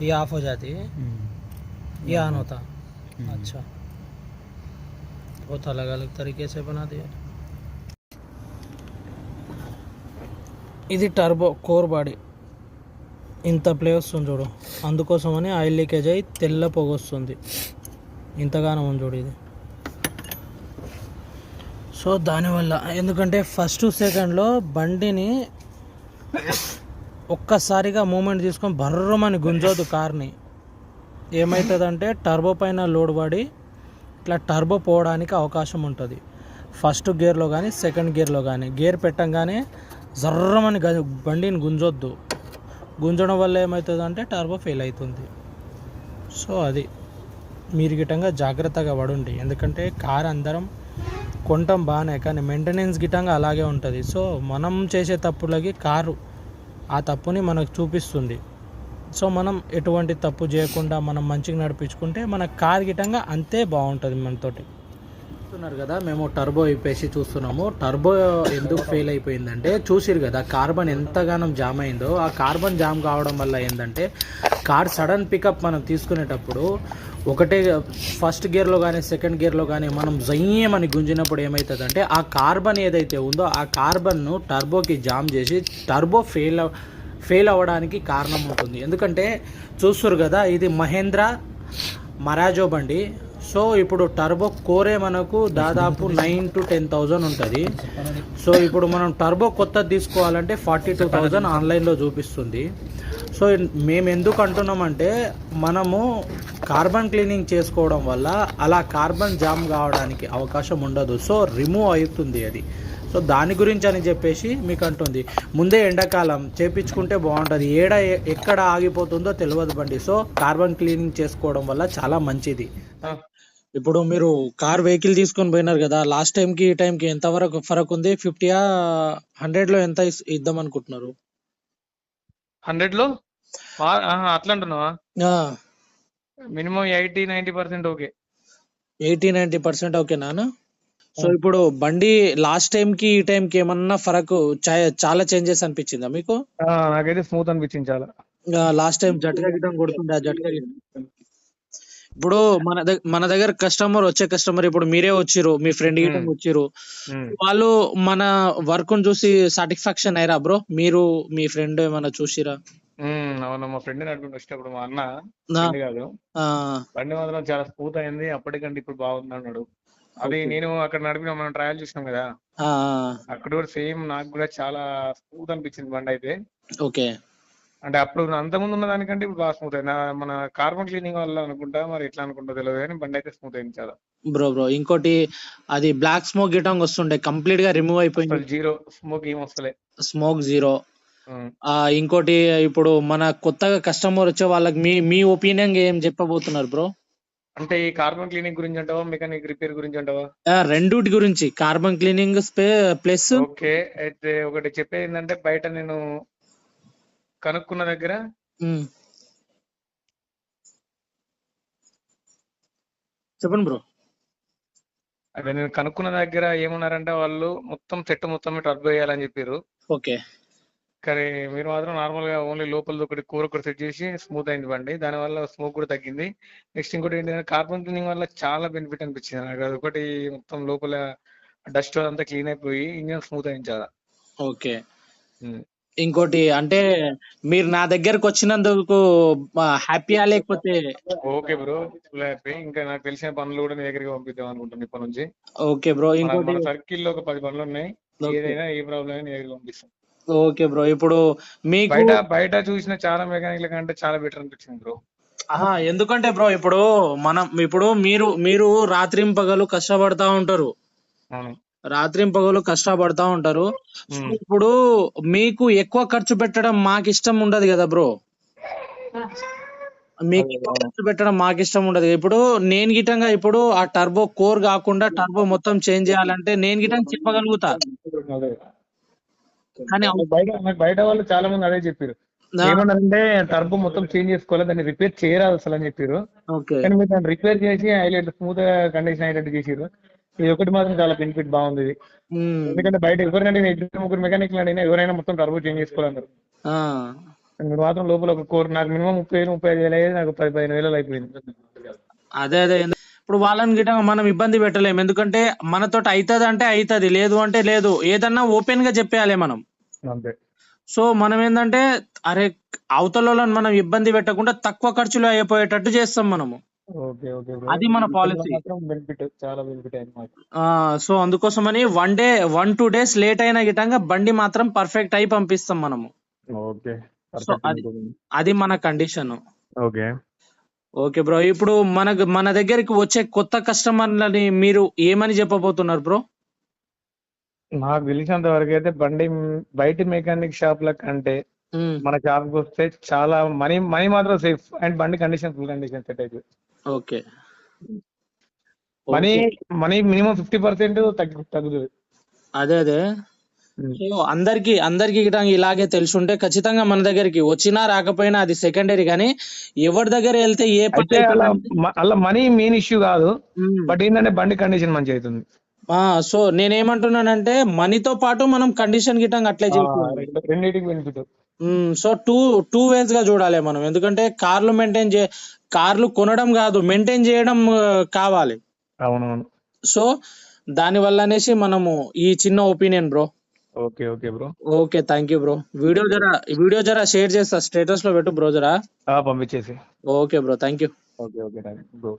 ये ऑफ हो जाती है ये ऑन होता अच्छा बहुत अलग अलग तरीके से बना दिया ఇది టర్బో కోర్ బాడీ ఇంత ప్లే వస్తుంది చూడు అందుకోసమని ఆయిల్ లీకేజ్ అయ్యి తెల్ల పొగ వస్తుంది ఇంతగానో ఉంది చూడు ఇది సో దానివల్ల ఎందుకంటే ఫస్ట్ సెకండ్లో బండిని ఒక్కసారిగా మూమెంట్ తీసుకొని బర్రమని గుంజోదు కార్ని. ఏమవుతుందంటే టర్బో పైన లోడ్ పడి ఇట్లా టర్బో పోవడానికి అవకాశం ఉంటుంది. ఫస్ట్ గేర్లో కానీ సెకండ్ గేర్లో కానీ గేర్ పెట్టంగానే జర్రమని బండిని గుంజొద్దు. గుంజడం వల్ల ఏమవుతుందంటే టర్బో ఫెయిల్ అవుతుంది సో అది. మీరు గిటంగా జాగ్రత్తగా పడుండి. ఎందుకంటే కార్ అందరం కొంటాం బాగానే కానీ మెయింటెనెన్స్ గిటంగా అలాగే ఉంటుంది. సో మనం చేసే తప్పులకి కారు ఆ తప్పుని మనకు చూపిస్తుంది. సో మనం ఎటువంటి తప్పు చేయకుండా మనం మంచిగా నడిపించుకుంటే మన కార్ గిటంగా అంతే బాగుంటుంది మనతోటి. చూస్తున్నారు కదా మేము టర్బో ఇప్పేసి చూస్తున్నాము. టర్బో ఎందుకు ఫెయిల్ అయిపోయిందంటే చూసిరు కదా కార్బన్ ఎంతగానో జామ్ అయిందో. ఆ కార్బన్ జామ్ కావడం వల్ల ఏంటంటే కార్ సడన్ పికప్ మనం తీసుకునేటప్పుడు ఒకటే ఫస్ట్ గేర్లో కానీ సెకండ్ గేర్లో కానీ మనం జయ్యమని గుంజినప్పుడు ఏమవుతుందంటే ఆ కార్బన్ ఏదైతే ఉందో ఆ కార్బన్ను టర్బోకి జామ్ చేసి టర్బో ఫెయిల్ ఫెయిల్ అవ్వడానికి కారణం ఉంటుంది. ఎందుకంటే చూస్తారు కదా ఇది మహేంద్ర మరాజో బండి. సో ఇప్పుడు టర్బో కోరే మనకు దాదాపు నైన్ టు టెన్ థౌజండ్ ఉంటుంది. సో ఇప్పుడు మనం టర్బో కొత్త తీసుకోవాలంటే ఫార్టీ టూ థౌజండ్ ఆన్లైన్లో చూపిస్తుంది. సో మేము ఎందుకు అంటున్నామంటే మనము కార్బన్ క్లీనింగ్ చేసుకోవడం వల్ల అలా కార్బన్ జామ్ కావడానికి అవకాశం ఉండదు. సో రిమూవ్ అవుతుంది అది. సో దాని గురించి అని చెప్పేసి మీకు అంటుంది. ముందే ఎండాకాలం చేపించుకుంటే బాగుంటుంది. ఏడ ఎక్కడ ఆగిపోతుందో తెలియదు బండి. సో కార్బన్ క్లీనింగ్ చేసుకోవడం వల్ల చాలా మంచిది. ఇప్పుడు మీరు కార్ వెహికల్ తీసుకొని పోయినారు కదా లాస్ట్ టైం కి ఈ టైం కి ఎంత వరకు ఫరక్ ఉంది? ఫిఫ్టీయా హండ్రెడ్లో ఎంత ఇస్- ఇద్దాం అనుకుంటున్నారు? హండ్రెడ్లో ఆ- ఆహా, అట్లా అంటున్నావా minimum eighty ninety percent okay. Eighty ninety percent ఓకేనా సో ఇప్పుడు బండి లాస్ట్ టైం కి ఈ టైం కి ఏమన్నా ఫరక్ చాలా చేంజెస్ అనిపించిందా మీకు? నాకైతే స్మూత్ అనిపించింది చాలా. లాస్ట్ టైం జట్గా గిటం కొడుతుండే ఆ జట్గా గిటం ఇప్పుడు మన దగ్గర మన దగ్గర కస్టమర్ వచ్చే కస్టమర్ ఇప్పుడు మీరే వచ్చిరు మీ ఫ్రెండ్ గిటం. వచ్చిరు. వాళ్ళు మన వర్క్ చూసి సాటిస్ఫాక్షన్ అయ్యారా బ్రో? మీరు మీ ఫ్రెండ్ ఏమైనా చూసిరా? అవును మా ఫ్రెండ్ నడుపుకుంటూ వచ్చినప్పుడు మా అన్న నా- friend కాదు. బండి మాత్రం చాలా స్మూత్ అయింది అప్పటికంటే ఇప్పుడు బాగుంది అన్నాడు అది. నేను అక్కడ నడిపిన మనం ట్రయల్ చూసినాం కదా. ఆ, అక్కడ కూడా సేమ్ నాకు కూడా చాలా స్మూత్ అనిపించింది బండి అయితే. ఓకే. అంటే అప్పుడు అంతకుముందు ఉన్న దానికంటే ఇప్పుడు బాగా స్మూత్ అయింది. నా- మన కార్బన్ క్లీనింగ్ వల్ల అనుకుంటా మరి ఎట్లా అనుకుంటా తెలియదు కానీ బండి అయితే స్మూత్ అయింది చాలా. బ్రో బ్రో ఇంకోటి అది బ్లాక్ స్మోక్ గిటం వస్తుండే కంప్లీట్గా రిమూవ్ అయిపోయింది. అసలు జీరో స్మోక్ ఏం వస్తలే. Smoke zero. ఆ ఇంకోటి ఇప్పుడు మన కొత్తగా కస్టమర్ వచ్చే వాళ్ళకి మీ మీ ఒపీనియన్ ఏం చెప్పబోతున్నారు బ్రో అంటే ఈ కార్బన్ క్లీనింగ్ గురించి అంటావా మెకానిక్ రిపేర్ గురించి అంటావా? రెండుటి గురించి. కార్బన్ క్లీనింగ్ ప్లస్ ఓకే అయితే ఒకటి చెప్పేది ఏంటంటే బయట నేను కనుక్కున్న దగ్గర చెప్పండి బ్రో అదే నేను కనుక్కున్న దగ్గర ఏమన్నారంటే వాళ్ళు మొత్తం సెట్ మొత్తం టర్బో వేయాలని చెప్పారు ఓకే. కానీ మీరు మాత్రం నార్మల్గా ఓన్లీ లోపల ఒకటి కూర ఒకటి సెట్ చేసి స్మూత్ అయింది బండి. దాని వల్ల స్మోక్ కూడా తగ్గింది. నెక్స్ట్ ఇంకోటి ఏంటంటే కార్బన్ క్లీనింగ్ వల్ల చాలా బెనిఫిట్ అనిపించింది నాకు. అదొకటి మొత్తం లోపల డస్ట్ అంతా క్లీన్ అయిపోయి ఇంజన్ స్మూత్ అయింది చాలా. ఓకే. ఇంకోటి అంటే మీరు నా దగ్గరకు వచ్చినందుకు హ్యాపీయా లేకపోతే ఓకే బ్రో. హ్యాపీ. ఇంకా నాకు తెలిసిన పనులు కూడా నీ దగ్గరికి పంపిద్దాం అనుకుంటాను ఇప్పటి నుంచి. Okay bro. ఇంకోటి సర్కిల్లో ఒక పది పనులు ఉన్నాయి. ఏదైనా ఏ ప్రాబ్లం అయినా నీ దగ్గరికి పంపిస్తాం. Okay bro. ఇప్పుడు మీకు బయట బయట చూసిన చాలా మెకానిక్ల కంటే చాలా బెటర్ అనిపించింది బ్రో. ఆహా, ఎందుకంటే బ్రో ఇప్పుడు మనం ఇప్పుడు మీరు మీరు రాత్రింపగలు కష్టపడతా ఉంటారు. రాత్రింపగలు కష్టపడతా ఉంటారు. ఇప్పుడు మీకు ఎక్కువ ఖర్చు పెట్టడం మాకు ఇష్టం ఉండదు కదా బ్రో? మీకు ఎక్కువ ఖర్చు పెట్టడం మాకు ఇష్టం ఉండదు. ఇప్పుడు నేను గిటంగా ఇప్పుడు ఆ టర్బో కోర్ కాకుండా టర్బో మొత్తం చేంజ్ చేయాలంటే నేను గిటంగా చెప్పగలుగుతా. కానీ బయట నాకు బయట వాళ్ళు చాలా మంది అదే చెప్పారు ఏమన్నారంటే టర్బో మొత్తం చేంజ్ చేసుకోవాలి దాన్ని రిపేర్ చేయరాదు అసలు అని చెప్పారు కానీ మీరు దాన్ని రిపేర్ చేసి హైలైట్ స్మూత్గా కండిషన్ అయ్యేటట్టు చేసారు ఇది ఒకటి మాత్రం చాలా బెనిఫిట్ బాగుంది ఇది. ఎందుకంటే బయట ఎవరైనా నేను ఇద్దరు ముగ్గురు మెకానిక్లు అడిగినా ఎవరైనా మొత్తం టర్బో చేంజ్ చేసుకోవాలన్నారు. మీరు మాత్రం లోపల ఒక కోర్ నాకు మినిమం ముప్పై వేలు ముప్పై ఐదు వేలు అయ్యేది నాకు పది పదిహేను వేలు అయిపోయింది. అదే అదే. ఇప్పుడు వాళ్ళని గిట్ట మనం ఇబ్బంది పెట్టలేము ఎందుకంటే మనతోటి అవుతుంది అంటే అవుతుంది లేదు అంటే లేదు. ఏదన్నా ఓపెన్గా చెప్పేయాలి మనం. అంతే. సో మనం ఏంటంటే అరే అవతల వాళ్ళని మనం ఇబ్బంది పెట్టకుండా తక్కువ ఖర్చులో అయిపోయేటట్టు చేస్తాం మనము. అది మన ఆ సో అందుకోసమని one day one two days late అయిన గిటంగా బండి మాత్రం పర్ఫెక్ట్ అయి పంపిస్తాం మనము. అది మన కండిషన్. ఓకే. Okay bro. ఇప్పుడు మనకు మన దగ్గరికి వచ్చే కొత్త కస్టమర్లని మీరు ఏమని చెప్పబోతున్నారు బ్రో? నాకు తెలిసినంత వరకు అయితే బండి బయట మెకానిక్ షాప్ల కంటే మన షాప్కి వస్తే చాలా మనీ మనీ మాత్రం సేఫ్ అండ్ బండి కండిషన్ ఫుల్ కండిషన్ సెట్ అయితే okay. Money money minimum fifty percent తగ్గు తగ్గుతుంది. అదే అదే. అందరికి అందరికి ఇలాగే తెలుసుంటే ఖచ్చితంగా మన దగ్గరికి వచ్చినా రాకపోయినా అది సెకండరీ కానీ ఎవరి దగ్గర వెళ్తే ఏ అలా మనీ మెయిన్ ఇష్యూ కాదు. బట్ ఏంటంటే బండి కండిషన్ మంచి అవుతుంది ఆ సో నేనేమంటున్నానంటే మనీతో పాటు మనం కండిషన్ గిట్టంగా అట్లే చేసుకోవాలి సో టూ టూ వేస్గా చూడాలి మనం. ఎందుకంటే కార్లు మెయింటైన్ చే కార్లు కొనడం కాదు మెయింటైన్ చేయడం కావాలి. అవునవును. సో దాని వల్ల అనేసి మనము ఈ చిన్న opinion bro okay okay bro. Okay thank you bro. Video జరా వీడియో జరా షేర్ చేస్తా స్టేటస్లో పెట్టు బ్రో జరా. పంపించేసి. Okay bro thank you. Okay okay bro